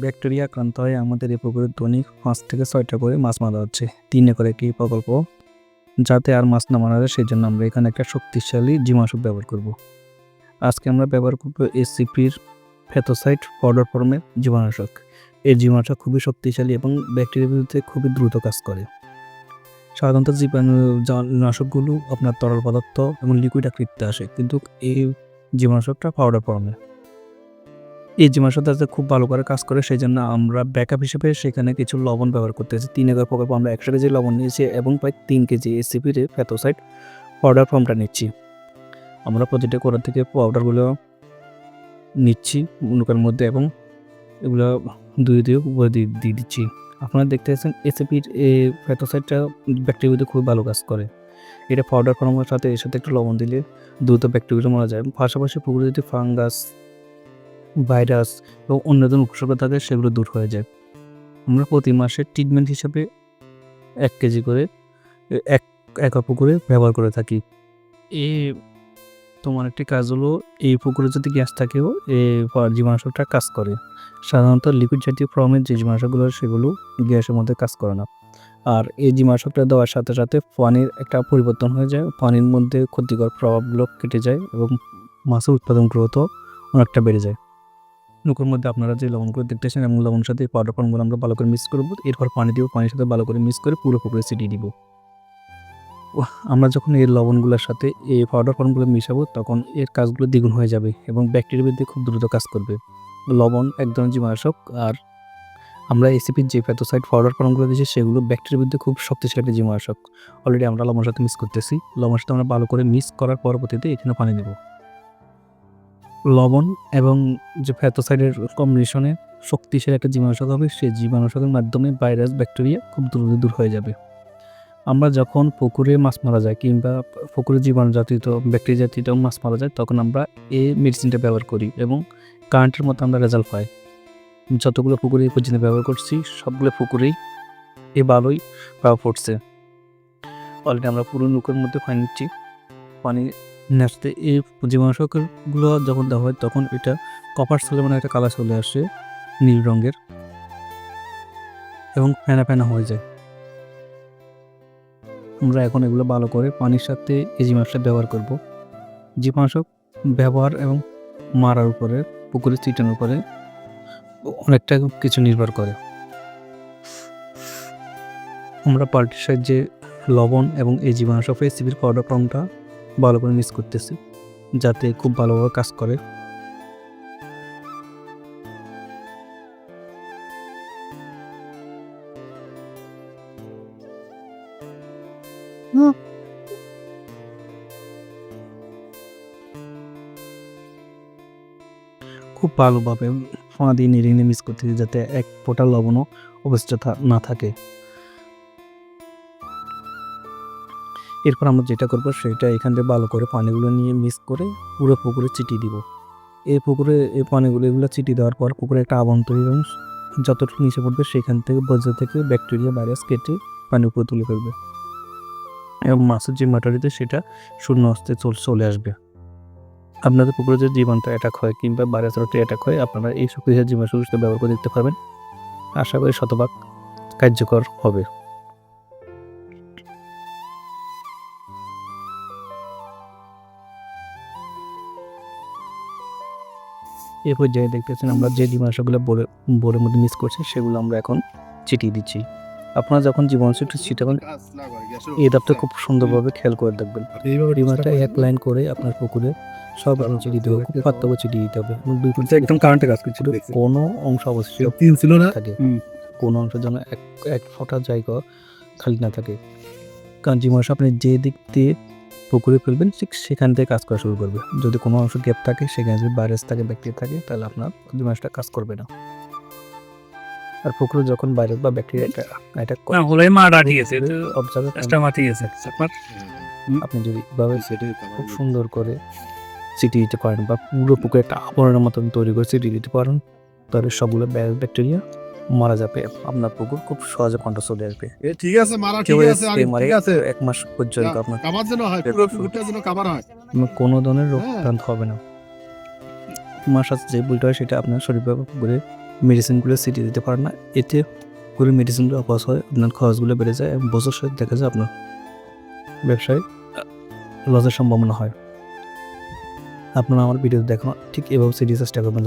Bacteria আক্রান্ত হয়ে আমাদের এই পুকুরের দৈনিক পাঁচ থেকে ছয়টা করে মাছ মারা হচ্ছে। তিন একর একটি প্রকল্প যাতে আর মাছ না মারা যায় সেই জন্য আমরা এখানে একটা শক্তিশালী জীবাণুষক ব্যবহার করব। আজকে আমরা ব্যবহার করব এসিপির ফেথোসাইট পাউডার ফর্মের জীবাণুনাশক। এই জীবাণুনাশক খুবই শক্তিশালী এবং ব্যাকটেরিয়ার বিরুদ্ধে খুবই দ্রুত কাজ করে। সাধারণত জীবাণু জা- নাশকগুলো আপনার তরল পদার্থ এবং লিকুইড আকৃতিতে আসে, কিন্তু এই জীবাণুনাশকটা পাউডার ফর্মে। এই জীবাণুনাশকটা যাতে খুব ভালো করে কাজ করে সেই জন্য আমরা ব্যাকআপ হিসেবে সেখানে কিছু লবণ ব্যবহার করতে করতেছি। তিন একর প্রকল্প আমরা একশো কেজি লবণ নিয়েছি এবং প্রায় তিন কেজি এসিপির ফ্যাথোসাইড পাউডার ফর্মটা নিচ্ছি। আমরা প্রতিটা কোড়া থেকে পাউডারগুলো নিচ্ছি নৌকার মধ্যে এবং এগুলো দুই দিয়ে উপরে দিয়ে দিচ্ছি। আপনারা দেখতে পাচ্ছেন এসিপির ফ্যাথোসাইডটা ব্যাকটেরিয়াতে খুব ভালো কাজ করে। এটা পাউডার ফর্মের সাথে, এর সাথে একটু লবণ দিলে দ্রুত ব্যাকটেরিয়া মারা যায়। পাশাপাশি পুকুরে যদি ফাঙ্গাস ভাইরাস এবং অন্য ধরনের উপসর্গ থাকে, সেগুলো দূর হয়ে যায়। আমরা প্রতি মাসে ট্রিটমেন্ট হিসাবে এক কেজি করে, এক এক পুকুরে ব্যবহার করে থাকি। এ, তোমার একটি কাজ হলো, এই পুকুরে যদি গ্যাস থাকেও এই পা- জীবাণুনাশকটা কাজ করে। সাধারণত লিকুইড জাতীয় ফর্মের যে জীবাণুনাশকগুলো সেগুলো গ্যাসের মধ্যে কাজ করে না। আর এই জীবাণুনাশকটা দেওয়ার সাথে সাথে পানির একটা পরিবর্তন হয়ে যায়, পানির মধ্যে ক্ষতিকর প্রভাবগুলো কেটে যায় এবং মাছের উৎপাদন গ্রোথ অনেকটা বেড়ে যায়। নৌকোর মধ্যে আপনারা যে লবণগুলো দেখতেছেন এবং লবণের সাথে পাউডার ফর্মগুলো আমরা ভালো করে মিক্স করব, এরপর পানি দিব, পানির সাথে ভালো করে মিক্স করে পুরো পুকুরে ছিটিয়ে দিব। আমরা যখন এই লবণগুলোর সাথে এই পাউডার ফর্মগুলো মিশাবো তখন এর কাজগুলো দ্বিগুণ হয়ে যাবে এবং ব্যাকটেরিয়ার বিরুদ্ধে খুব দ্রুত কাজ করবে। লবণ এক ধরনের জীবাণুনাশক আর আমরা এসিপির যে প্যাথোসাইড পাউডার ফর্মগুলো দিয়েছি সেগুলো ব্যাকটেরিয়ার বিরুদ্ধে খুব শক্তিশালী একটা জীবাণুনাশক অলরেডি আমরা লবণের সাথে মিক্স করতেছি। লবণের সাথে আমরা ভালো করে মিক্স করার পরবর্তীতে এখানে পানি দেবো। লবণ এবং যে ফ্যাথোসাইডের কম্বিনেশনে শক্তিশালী একটা জীবাণুনাশক হবে, সেই জীবাণুনাশকের মাধ্যমে ভাইরাস, ব্যাকটেরিয়া খুব দ্রুত দূর হয়ে যাবে। আমরা যখন পুকুরে মাছ মারা যায় কিংবা পুকুরে জীবাণু জাতীয় ব্যাকটেরিয়া জাতীয় মাছ মারা যায়, তখন আমরা এই মেডিসিনটা ব্যবহার করি এবং কারেন্টের মতো আমরা রেজাল্ট পাই। যতগুলো পুকুরে পর্যন্ত ব্যবহার করছি, সবগুলো পুকুরেই এ ভালোই প্রভাব পড়ছে। অলরেডি আমরা পুরো নৌকার মধ্যে পানি নিচ্ছি। পানি নাচতে এই জীবাণুনাশকগুলো যখন দেওয়া হয়, তখন এটা কপার সোলে মানে একটা কালার চলে আসে, নীল রঙের এবং ফেনা ফেনা হয়ে যায়। আমরা এখন এগুলো ভালো করে পানির সাথে এই জীবাণুটা ব্যবহার করব। জীবাণুনাশক ব্যবহার এবং মারার উপরে পুকুরে ছিটানোর উপরে অনেকটা কিছু নির্ভর করে। আমরা পাল্টির সাহায্যে লবণ এবং এই জীবাণুনাশক এসিবির পাউডার ফর্মটা ভালো করে মিক্স করতেছি, যাতে খুব ভালোভাবে কাজ করে। খুব ভালোভাবে ফোঁয়া দিয়ে নেড়ে মিক্স করতেছি, যাতে এক ফোঁটা লবণও অবস্থা না থাকে। এরপর আমরা যেটা করব সেটা এখান থেকে ভালো করে পানিগুলো নিয়ে মিক্স করে পুরো পুকুরে চিটিয়ে দিব। এই পুকুরে, এই পানিগুলো, এগুলো চিটি দেওয়ার পর পুকুরে একটা আবন্তরী অংশ যতটুকু নিচে পড়বে সেখান থেকে বজ্র থেকে ব্যাকটেরিয়া ভাইরাস কেটে পানি উপরে তুলে ফেলবে। এবং মাছের যে ম্যাটারিতে সেটা শূন্য হস্তে চল- আসবে। আপনাদের পুকুরে যে জীবাণুটা অ্যাটাক হয় কিংবা ভাইরাস অ্যাটাক হয়, আপনারা এই শক্তিশালী জীবাণু ব্যবহার করে দেখতে পারবেন। আশা করি শতভাগ কার্যকর হবে। এই পর্যায়ে দেখতেছেন আমরা যে জীবাণুগুলো বোরের বোরের মধ্যে মিস করছি সেগুলো আমরা এখন চিটিয়ে দিচ্ছি। আপনারা যখন জীবাণুটি ছিটাবেন এই দাপটা খুব সুন্দরভাবে খেয়াল করে দেখবেন। ডিমাটা এক লাইন করে আপনার পুকুরে সব আলো চিটিয়ে দিতে হবে খুব পাত্তাবো চিটিয়ে দিতে হবে। একদম কারেন্টে কাজ করছিল কোনো অংশ অবশ্যই তিন ছিল না? থাকে। কোনো অংশের জন্য এক এক ফোঁটা জায়গা খালি না থাকে। কারণ জীবাণু আপনি যে দিক দিয়ে পুকুরে ফেলবেন ঠিক সেখান থেকে কাজ করা শুরু করবে। যদি কোনো অংশ গ্যাপ থাকে সেখানে যদি ভাইরাস থাকে ব্যাকটেরিয়া থাকে তাহলে আপনার জীবাণুটা কাজ করবে না। আর পুকুরে যখন ভাইরাস বা ব্যাকটেরিয়া করে না হলে মারা ঠিক আছে অবজার্ভ একটা মা ঠিক আছে আপনার আপনি যদি এভাবে খুব সুন্দর করে সিটি দিতে পারেন বা পুরো পুকুরে একটা আবরণের মতন তৈরি করে সিটি দিতে পারেন তাহলে সবগুলো ব্যাকটেরিয়া মারা যাবে। আপনার পুকুর খুব সহজে কন্ট্রোল চলে আসবে। ঠিক আছে মারা ঠিক আছে ঠিক আছে। এক মাস পর্যন্ত আপনার কাবার যেন হয় পুরো পুকুরটা যেন কাবার হয়। আপনার কোনো ধরনের রোগ হ্যাঁ। ক্রান্ত হবে না। মাস আছে যে বুলটা হয় সেটা আপনার শরীর পুকুরে মেডিসিনগুলো সিটি দিতে পারেন না। এতে করে মেডিসিনগুলো অপাস হয় আপনার খরচগুলো বেড়ে যায় এবং বছর সাথে দেখা যায় আপনার ব্যবসায় লসের সম্ভাবনা হয়। আপনারা আমার ভিডিও দেখো ঠিক এভাবে সিটি চেষ্টা করবেন।